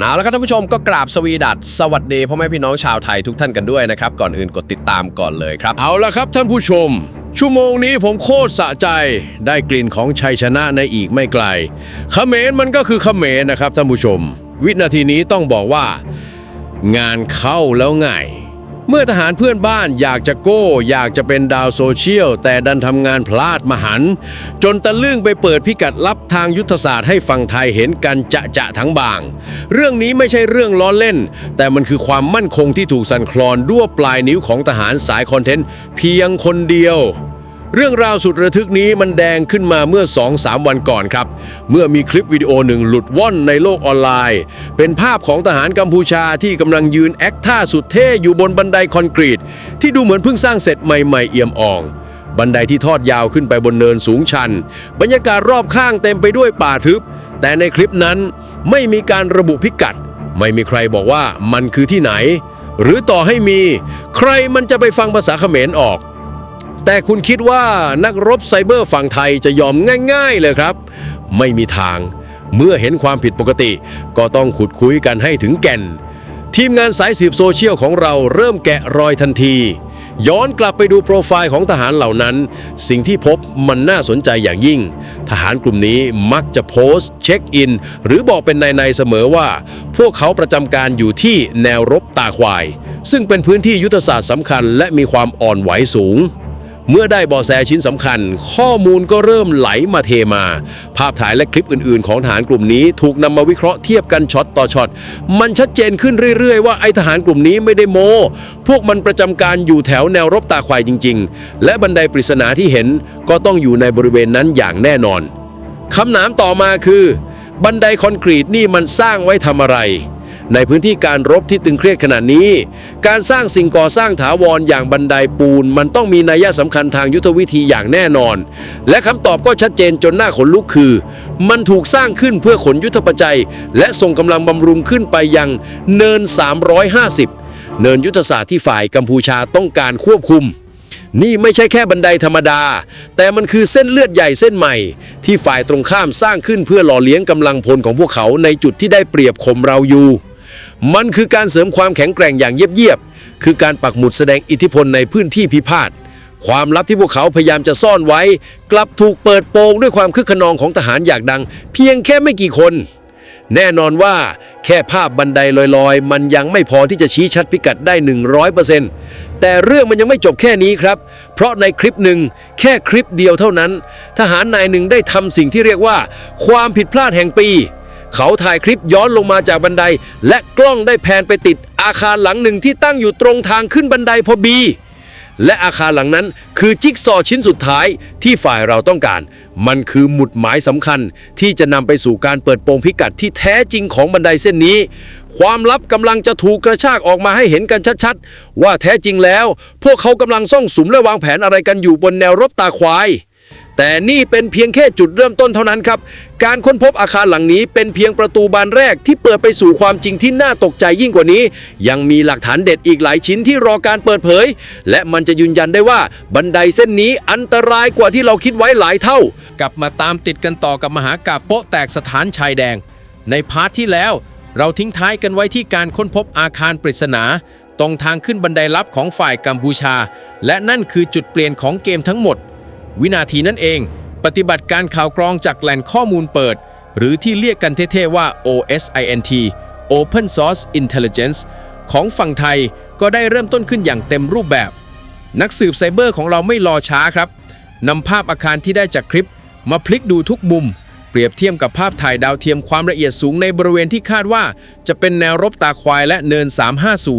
เอาละครับท่านผู้ชมก็กราบสวีดัสสวัสดีพ่อแม่พี่น้องชาวไทยทุกท่านกันด้วยนะครับ ก่อนอื่นกดติดตามก่อนเลยครับ เอาละครับท่านผู้ชม ชั่วโมงนี้ผมโคตรสะใจ ได้กลิ่นของชัยชนะในอีกไม่ไกลเขมรมันก็คือเขมรนะครับท่านผู้ชม วินาทีนี้ต้องบอกว่า งานเข้าแล้วไง เมื่อทหารเพื่อนบ้านอยากจะโก้ อยากจะเป็นดาวโซเชียล แต่ดันทำงานพลาดมหัน จนตะลึงไปเปิดพิกัดลับทางยุทธศาสตร์ให้ฝั่งไทยเห็นกันจะจะทั้งบาง เรื่องนี้ไม่ใช่เรื่องล้อเล่น แต่มันคือความมั่นคงที่ถูกสั่นคลอนด้วยปลายนิ้วของทหารสายคอนเทนต์เพียงคนเดียว เรื่องราวสุดระทึกนี้มันแดงขึ้นมาเมื่อ 2-3 วันก่อนครับ เมื่อมีคลิปวิดีโอหนึ่งหลุดว่อนในโลกออนไลน์ เป็นภาพของทหารกัมพูชาที่กำลังยืนแอคท่าสุดเท่อยู่บนบันไดคอนกรีต ที่ดูเหมือนเพิ่งสร้างเสร็จใหม่ๆเอี่ยมอ่อง บันไดที่ทอดยาวขึ้นไปบนเนินสูงชัน บรรยากาศรอบข้างเต็มไปด้วยป่าทึบ แต่ในคลิปนั้นไม่มีการระบุพิกัด ไม่มีใครบอกว่ามันคือที่ไหน หรือต่อให้มี ใครมันจะไปฟังภาษาเขมรออก แต่คุณคิดว่านักรบไซเบอร์ฝั่งไทยจะยอมง่ายๆเลยครับ ไม่มีทาง เมื่อเห็นความผิดปกติ ก็ต้องขุดคุยกันให้ถึงแก่น ทีมงานสายสืบโซเชียลของเราเริ่มแกะรอยทันที ย้อนกลับไปดูโปรไฟล์ของทหารเหล่านั้น สิ่งที่พบมันน่าสนใจอย่างยิ่ง ทหารกลุ่มนี้มักจะโพสต์ เช็คอิน หรือบอกเป็นในๆเสมอว่า พวกเขาประจำการอยู่ที่แนวรบตาควาย ซึ่งเป็นพื้นที่ยุทธศาสตร์สำคัญและมีความอ่อนไหวสูง เมื่อได้บาะแสชิ้นสำคัญ ข้อมูลก็เริ่มไหลมาเทมา ภาพถ่ายและคลิปอื่น ๆ ของทหารกลุ่มนี้ถูกนำมาวิเคราะห์เทียบกันช็อตต่อช็อต มันชัดเจนขึ้นเรื่อย ๆ ว่าไอทหารกลุ่มนี้ไม่ได้โม พวกมันประจำการอยู่แถวแนวรบตาควายจริง ๆ และบันไดปริศนาที่เห็นก็ต้องอยู่ในบริเวณนั้นอย่างแน่นอนคำถามต่อมาคือ บันไดคอนกรีตนี่มันสร้างไว้ทำอะไร ในพื้นที่การรบที่ตึงเครียดขนาดนี้ การสร้างสิ่งก่อสร้างถาวรอย่างบันไดปูน มันต้องมีนัยสำคัญทางยุทธวิธีอย่างแน่นอน และคำตอบก็ชัดเจนจนหน้าขนลุกคือ มันถูกสร้างขึ้นเพื่อขนยุทธปัจจัย และส่งกำลังบำรุงขึ้นไปยังเนิน 350 เนินยุทธศาสตร์ที่ฝ่ายกัมพูชาต้องการควบคุมนี่ไม่ใช่แค่บันไดธรรมดา แต่มันคือเส้นเลือดใหญ่เส้นใหม่ ที่ฝ่ายตรงข้ามสร้างขึ้นเพื่อหล่อเลี้ยงกำลังพลของพวกเขาในจุดที่ได้เปรียบข่มเราอยู่ มันคือการเสริมความแข็งแกร่งอย่างเยียบๆคือการปักหมุดแสดงอิทธิพลในพื้นที่พิพาทความลับที่พวกเขาพยายามจะซ่อนไว้ กลับถูกเปิดโปงด้วยความคึกขนองของทหารอยากดัง เพียงแค่ไม่กี่คน แน่นอนว่าแค่ภาพบันไดลอยๆ มันยังไม่พอที่จะชี้ชัดพิกัดได้ 100%แต่เรื่องมันยังไม่จบแค่นี้ครับ เพราะในคลิปหนึ่งแค่คลิปเดียวเท่านั้น ทหารนายหนึ่งได้ทำสิ่งที่เรียกว่า ความผิดพลาดแห่งปี เขาถ่ายคลิปย้อนลงมาจากบันได และกล้องได้แพนไปติดอาคารหลังหนึ่งที่ตั้งอยู่ตรงทางขึ้นบันไดพอบีและอาคารหลังนั้นคือจิ๊กซอว์ชิ้นสุดท้ายที่ฝ่ายเราต้องการ มันคือหมุดหมายสำคัญที่จะนำไปสู่การเปิดโปงพิกัดที่แท้จริงของบันไดเส้นนี้ ความลับกำลังจะถูกกระชากออกมาให้เห็นกันชัดๆ ว่าแท้จริงแล้ว พวกเขากำลังซ่องสุมและวางแผนอะไรกันอยู่บนแนวรบตาควาย แต่นี่เป็นเพียงแค่จุดเริ่มต้นเท่านั้นครับ การค้นพบอาคารหลังนี้เป็นเพียงประตูบานแรกที่เปิดไปสู่ความจริงที่น่าตกใจยิ่งกว่านี้ ยังมีหลักฐานเด็ดอีกหลายชิ้นที่รอการเปิดเผย และมันจะยืนยันได้ว่าบันไดเส้นนี้อันตรายกว่าที่เราคิดไว้หลายเท่า กลับมาตามติดกันต่อกับมหากาบโปะแตกสถานชายแดง ในพาร์ทที่แล้ว เราทิ้งท้ายกันไว้ที่การค้นพบอาคารปริศนา ตรงทางขึ้นบันไดลับของฝ่ายกัมพูชา และนั่นคือจุดเปลี่ยนของเกมทั้งหมด วินาทีนั้นเอง ปฏิบัติการข่าวกรองจากแหล่งข้อมูลเปิด หรือที่เรียกกันเท่ๆว่า OSINT Open Source Intelligence ของฝั่งไทยก็ได้เริ่มต้นขึ้นอย่างเต็มรูปแบบ นักสืบไซเบอร์ของเราไม่รอช้าครับนำภาพอาคารที่ได้จากคลิป มาพลิกดูทุกมุม เปรียบเทียบกับภาพถ่ายดาวเทียมความละเอียดสูงในบริเวณที่คาดว่า จะเป็นแนวรบตาควายและเนิน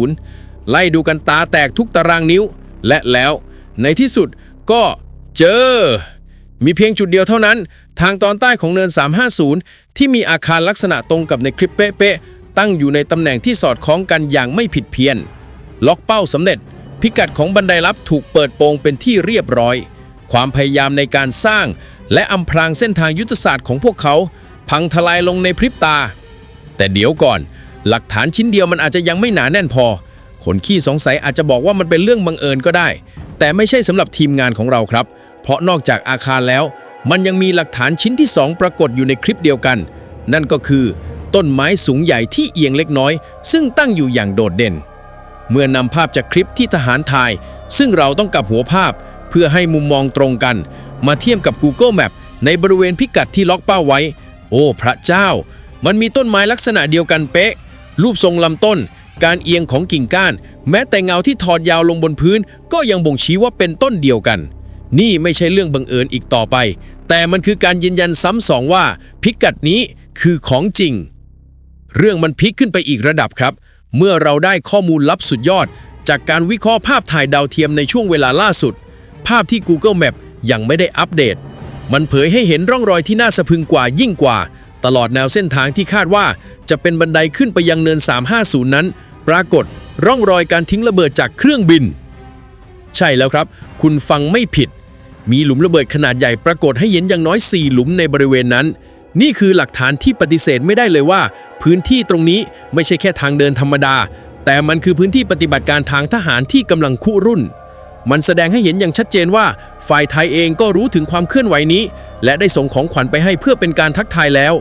350 ไล่ดูกันตาแตกทุกตารางนิ้ว และแล้ว ในที่สุดก็ เจอ มีเพียงจุดเดียวเท่านั้น ทางตอนใต้ของเนิน 350 ที่มีอาคารลักษณะตรงกับในคลิปเป๊ะๆตั้งอยู่ในตำแหน่งที่สอดคล้องกันอย่างไม่ผิดเพี้ยน ล็อกเป้าสำเร็จ พิกัดของบันไดลับถูกเปิดโปงเป็นที่เรียบร้อย ความพยายามในการสร้าง และอำพรางเส้นทางยุทธศาสตร์ของพวกเขา พังทลายลงในพริบตา แต่เดี๋ยวก่อน หลักฐานชิ้นเดียวมันอาจจะยังไม่หนาแน่นพอคนขี้สงสัยอาจจะบอกว่ามันเป็นเรื่องบังเอิญก็ได้ แต่ไม่ใช่สำหรับทีมงานของเราครับ เพราะนอกจากอาคารแล้ว มันยังมีหลักฐานชิ้นที่ 2 ปรากฏอยู่ในคลิปเดียวกัน นั่นก็คือต้นไม้สูงใหญ่ที่เอียงเล็กน้อย ซึ่งตั้งอยู่อย่างโดดเด่น เมื่อนำภาพจากคลิปที่ทหารถ่าย ซึ่งเราต้องกลับหัวภาพ เพื่อให้มุมมองตรงกัน มาเทียบกับ Google Map ในบริเวณพิกัดที่ล็อกเป้าไว้ โอ้ พระเจ้า มันมีต้นไม้ลักษณะเดียวกันเป๊ะ รูปทรงลำต้น การเอียงของกิ่งก้าน แม้แต่เงาที่ถอดยาวลงบนพื้น ก็ยังบ่งชี้ว่าเป็นต้นเดียวกัน นี่ไม่ใช่เรื่องบังเอิญอีกต่อไป แต่มันคือการยืนยันซ้ำสองว่า พิกัดนี้คือของจริง เรื่องมันพลิกขึ้นไปอีกระดับครับ เมื่อเราได้ข้อมูลลับสุดยอด จากการวิเคราะห์ภาพถ่ายดาวเทียมในช่วงเวลาล่าสุด ภาพที่ Google Map ยังไม่ได้อัปเดต มันเผยให้เห็นร่องรอยที่น่าสะพึงกว่ายิ่งกว่า ตลอดแนวเส้นทางที่คาดว่า จะเป็นบันไดขึ้นไปยังเนิน 350 นั้น ปรากฏร่องรอยการทิ้งระเบิดจากเครื่องบิน ใช่แล้วครับ คุณฟังไม่ผิด มีหลุมระเบิดขนาดใหญ่ปรากฏให้เห็นอย่างน้อย 4 หลุมในบริเวณนั้น นี่คือหลักฐานที่ปฏิเสธไม่ได้เลยว่า พื้นที่ตรงนี้ไม่ใช่แค่ทางเดินธรรมดา แต่มันคือพื้นที่ปฏิบัติการทางทหารที่กำลังคุรุ่น มันแสดงให้เห็นอย่างชัดเจนว่า ฝ่ายไทยเองก็รู้ถึงความเคลื่อนไหวนี้ และได้ส่งของขวัญไปให้เพื่อเป็นการทักทายแล้ว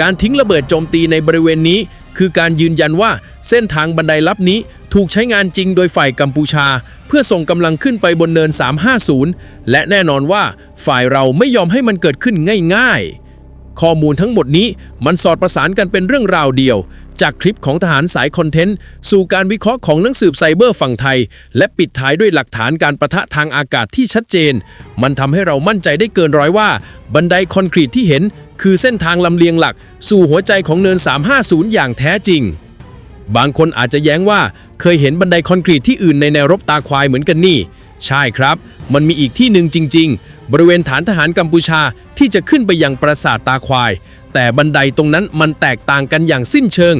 การทิ้งระเบิดโจมตีในบริเวณนี้ คือการยืนยันว่าเส้นทางบันไดลับนี้ถูกใช้งานจริงโดยฝ่ายกัมพูชา เพื่อส่งกำลังขึ้นไปบนเนิน 350 และแน่นอนว่าฝ่ายเราไม่ยอมให้มันเกิดขึ้นง่ายๆ ข้อมูลทั้งหมดนี้มันสอดประสานกันเป็นเรื่องราวเดียว จากคลิปของทหารสายคอนเทนต์ สู่การวิเคราะห์ของนักสืบไซเบอร์ฝั่งไทย และปิดท้ายด้วยหลักฐานการประทะทางอากาศที่ชัดเจน มันทำให้เรามั่นใจได้เกินร้อยว่า บันไดคอนกรีตที่เห็น คือเส้นทางลำเลียงหลัก สู่หัวใจของเนิน 350 อย่างแท้จริง บางคนอาจจะแย้งว่า เคยเห็นบันไดคอนกรีตที่อื่นในแนวรบตาควายเหมือนกันนี่ ใช่ครับ มันมีอีกที่หนึ่งจริง ๆ บริเวณฐานทหารกัมพูชาที่จะขึ้นไปยังปราสาทตาควาย แต่บันไดตรงนั้นมันแตกต่างกันอย่างสิ้นเชิง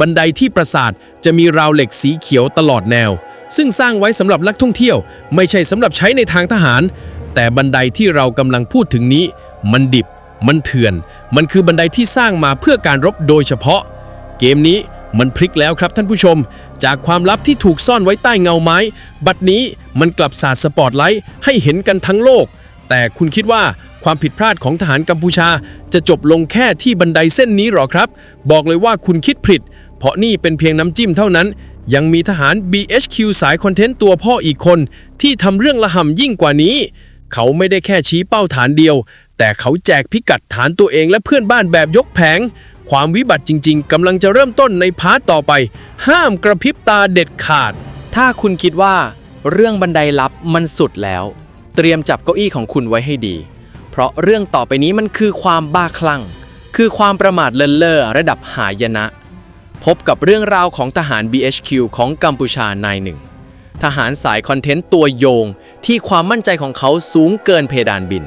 บันไดที่ปราสาทจะมีราวเหล็กสีเขียวตลอดแนว ซึ่งสร้างไว้สำหรับนักท่องเที่ยว ไม่ใช่สำหรับใช้ในทางทหาร แต่บันไดที่เรากำลังพูดถึงนี้ มันดิบ มันเถื่อน มันคือบันไดที่สร้างมาเพื่อการรบโดยเฉพาะ เกมนี้ มันพลิกแล้วครับท่านผู้ชม จากความลับที่ถูกซ่อนไว้ใต้เงาไม้ บัดนี้มันกลับสาดสปอตไลท์ให้เห็นกันทั้งโลก แต่คุณคิดว่าความผิดพลาดของทหารกัมพูชา จะจบลงแค่ที่บันไดเส้นนี้หรอครับ บอกเลยว่าคุณคิดผิด เพราะนี่เป็นเพียงน้ำจิ้มเท่านั้น ยังมีทหาร BHQ สายคอนเทนต์ตัวพ่ออีกคน ที่ทำเรื่องละห่ำยิ่งกว่านี้ เขาไม่ได้แค่ชี้เป้าฐานเดียว แต่เขาแจกพิกัดฐานตัวเองและเพื่อนบ้านแบบยกแผง ความวิบัติจริง ๆกำลังจะเริ่มต้นในพาร์ทต่อไป ห้ามกระพริบตาเด็ดขาด ถ้าคุณคิดว่า เรื่องบันไดลับมันสุดแล้ว เตรียมจับเก้าอี้ของคุณไว้ให้ดี เพราะเรื่องต่อไปนี้มันคือความบ้าคลั่ง คือความประมาทเลินเล่อระดับหายนะ พบกับเรื่องราวของทหาร BHQ ของกัมพูชานายหนึ่งทหารสายคอนเทนต์ตัวโยงที่ความมั่นใจของเขาสูงเกินเพดานบิน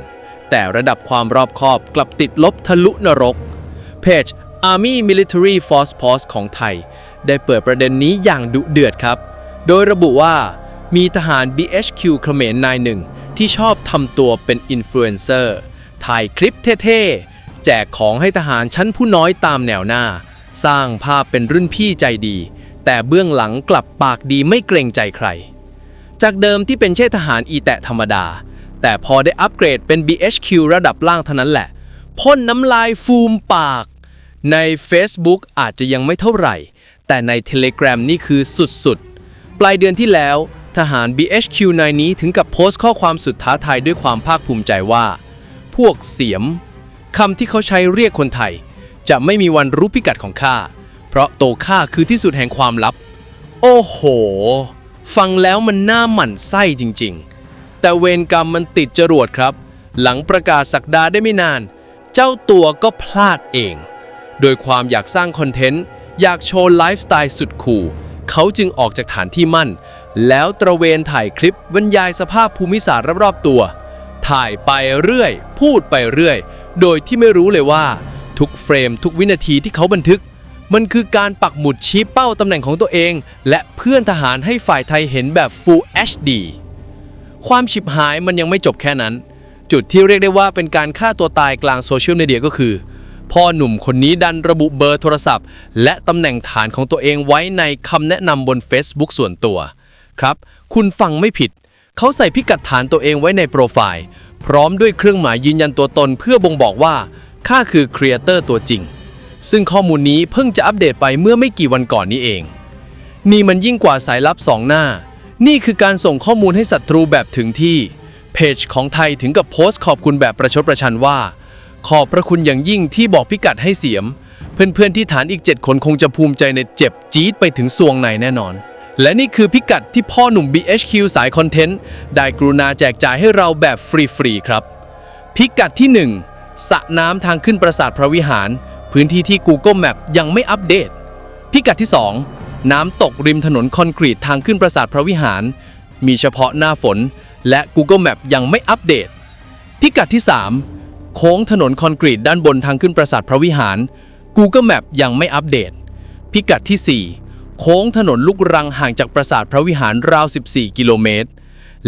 แต่ระดับความรอบคอบกลับติดลบทะลุนรก เพจ Army Military Force Post ของไทย ได้เปิดประเด็นนี้อย่างดุเดือดครับ โดยระบุว่ามีทหาร BHQ เขมรนายหนึ่งที่ชอบทำตัวเป็นอินฟลูเอนเซอร์ถ่ายคลิปเท่ๆ แจกของให้ทหารชั้นผู้น้อยตามแนวหน้า สร้างภาพเป็นรุ่นพี่ใจดี แต่เบื้องหลังกลับปากดีไม่เกรงใจใคร จากเดิมที่เป็นเช่ทหารอีแตะธรรมดา แต่พอได้อัปเกรดเป็น BHQ ระดับล่างเท่านั้นแหละ พ่นน้ำลายฟูมปาก ใน Facebook อาจจะยังไม่เท่าไหร่ แต่ใน Telegram นี่คือสุดๆ ปลายเดือนที่แล้ว ทหาร BHQ นายนี้ถึงกับโพสต์ข้อความสุดท้าทายด้วยความภาคภูมิใจว่า พวกเสียมคำที่เขาใช้เรียกคนไทย จะไม่มีวันรู้พิกัดของข้า เพราะโตข้าคือที่สุดแห่งความลับ โอ้โห ฟังแล้วมันน่าหมั่นไส้จริง ๆ แต่เวรกรรมมันติดจรวดครับ หลังประกาศสักดาได้ไม่นาน เจ้าตัวก็พลาดเอง โดยความอยากสร้างคอนเทนต์ อยากโชว์ไลฟ์สไตล์สุดคูลเขาจึงออกจากฐานที่มั่น แล้วตระเวนถ่ายคลิปบรรยายสภาพภูมิศาสตร์รอบๆตัว ถ่ายไปเรื่อย พูดไปเรื่อย โดยที่ไม่รู้เลยว่า ทุกเฟรมทุกวินาทีที่เขาบันทึก มันคือการปักหมุดชี้เป้าตำแหน่งของตัวเอง และเพื่อนทหารให้ฝ่ายไทยเห็นแบบ Full HD ความฉิบหายมันยังไม่จบแค่นั้น จุดที่เรียกได้ว่าเป็นการฆ่าตัวตายกลางโซเชียลมีเดียก็คือ พ่อหนุ่มคนนี้ดันระบุเบอร์โทรศัพท์ และตำแหน่งฐานของตัวเองไว้ในคำแนะนำบน Facebook ส่วนตัว ครับ คุณฟังไม่ผิด เขาใส่พิกัดฐานตัวเองไว้ในโปรไฟล์ พร้อมด้วยเครื่องหมายยืนยันตัวตนเพื่อบ่งบอกว่าข้าคือครีเอเตอร์ตัวจริง ซึ่งข้อมูลนี้เพิ่งจะอัปเดตไปเมื่อไม่กี่วันก่อนนี้เอง นี่มันยิ่งกว่าสายลับสองหน้า นี่คือการส่งข้อมูลให้ศัตรูแบบถึงที่ เพจของไทยถึงกับโพสต์ขอบคุณแบบประชดประชันว่า ขอบพระคุณอย่างยิ่งที่บอกพิกัดให้เสียม เพื่อนๆที่ฐานอีก 7 คนคงจะภูมิใจในเจ็บจี๊ดไปถึงซวงในแน่นอน และนี่คือพิกัดที่พ่อหนุ่ม BHQ สายคอนเทนต์ ได้กรุณาแจกจ่ายให้เราแบบฟรีๆครับ พิกัดที่ 1สระน้ำทางขึ้นปราสาทพระวิหาร พื้นที่ที่ Google Map ยังไม่อัปเดต พิกัดที่ 2 น้ำตกริมถนนคอนกรีตทางขึ้นปราสาทพระวิหาร มีเฉพาะหน้าฝน และ Google Map ยังไม่อัปเดต พิกัดที่ 3 โค้งถนนคอนกรีตด้านบนทางขึ้นปราสาทพระวิหาร Google Map ยังไม่อัปเดต พิกัดที่ 4 โค้งถนนลูกรังห่างจากปราสาทพระวิหารราว 14 กิโลเมตร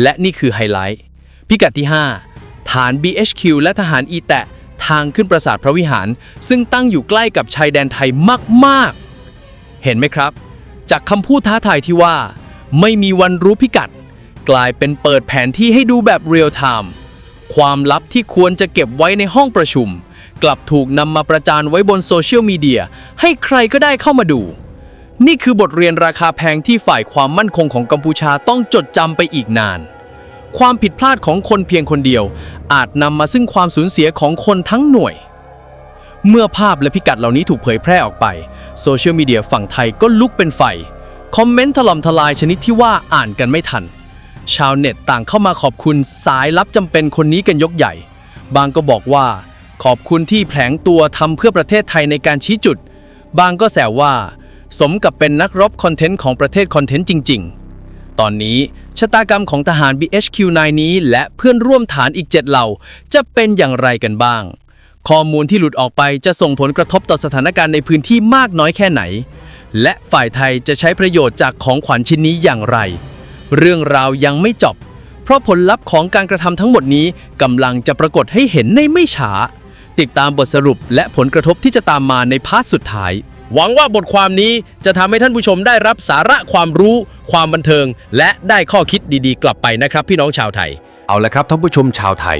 และนี่คือไฮไลท์ พิกัดที่ 5 ฐาน BHQ และทหารอีแตะทางขึ้นปราสาทพระวิหาร ซึ่งตั้งอยู่ใกล้กับชายแดนไทยมาก ๆ เห็นไหมครับ จากคำพูดท้าทายที่ว่า ไม่มีวันรู้พิกัด กลายเป็นเปิดแผนที่ให้ดูแบบเรียลไทม์ความลับที่ควรจะเก็บไว้ในห้องประชุม กลับถูกนำมาประจานไว้บนโซเชียลมีเดียให้ใครก็ได้เข้ามาดู นี่คือบทเรียนราคาแพงที่ฝ่ายความมั่นคงของกัมพูชาต้องจดจำไปอีกนาน ความผิดพลาดของคนเพียงคนเดียว อาจนำมาซึ่งความสูญเสียของคนทั้งหน่วย เมื่อภาพและพิกัดเหล่านี้ถูกเผยแพร่ออกไป โซเชียลมีเดียฝั่งไทยก็ลุกเป็นไฟ คอมเมนต์ถล่มทลายชนิดที่ว่าอ่านกันไม่ทัน ชาวเน็ตต่างเข้ามาขอบคุณสายลับจำเป็นคนนี้กันยกใหญ่ บางก็บอกว่า ขอบคุณที่แผลงตัวทำเพื่อประเทศไทยในการชี้จุด บางก็แซวว่า สมกับเป็นนักรบคอนเทนต์ของประเทศคอนเทนต์จริง ๆ ตอนนี้ชะตากรรมของทหาร BHQ9 นี้ และเพื่อนร่วมฐานอีก 7 เหล่าจะเป็นอย่างไรกันบ้าง ข้อมูลที่หลุดออกไปจะส่งผลกระทบต่อสถานการณ์ในพื้นที่มากน้อยแค่ไหน และฝ่ายไทยจะใช้ประโยชน์จากของขวัญชิ้นนี้อย่างไร เรื่องราวยังไม่จบ เพราะผลลัพธ์ของการกระทำทั้งหมดนี้กำลังจะปรากฏให้เห็นในไม่ช้า ติดตามบทสรุปและผลกระทบที่จะตามมาในพาร์ทสุดท้าย หวังว่าบทความนี้จะทำให้ท่านผู้ชมได้รับสาระความรู้ ความบันเทิง และได้ข้อคิดดีๆ กลับไปนะครับ พี่น้องชาวไทย เอาละครับท่านผู้ชมชาวไทย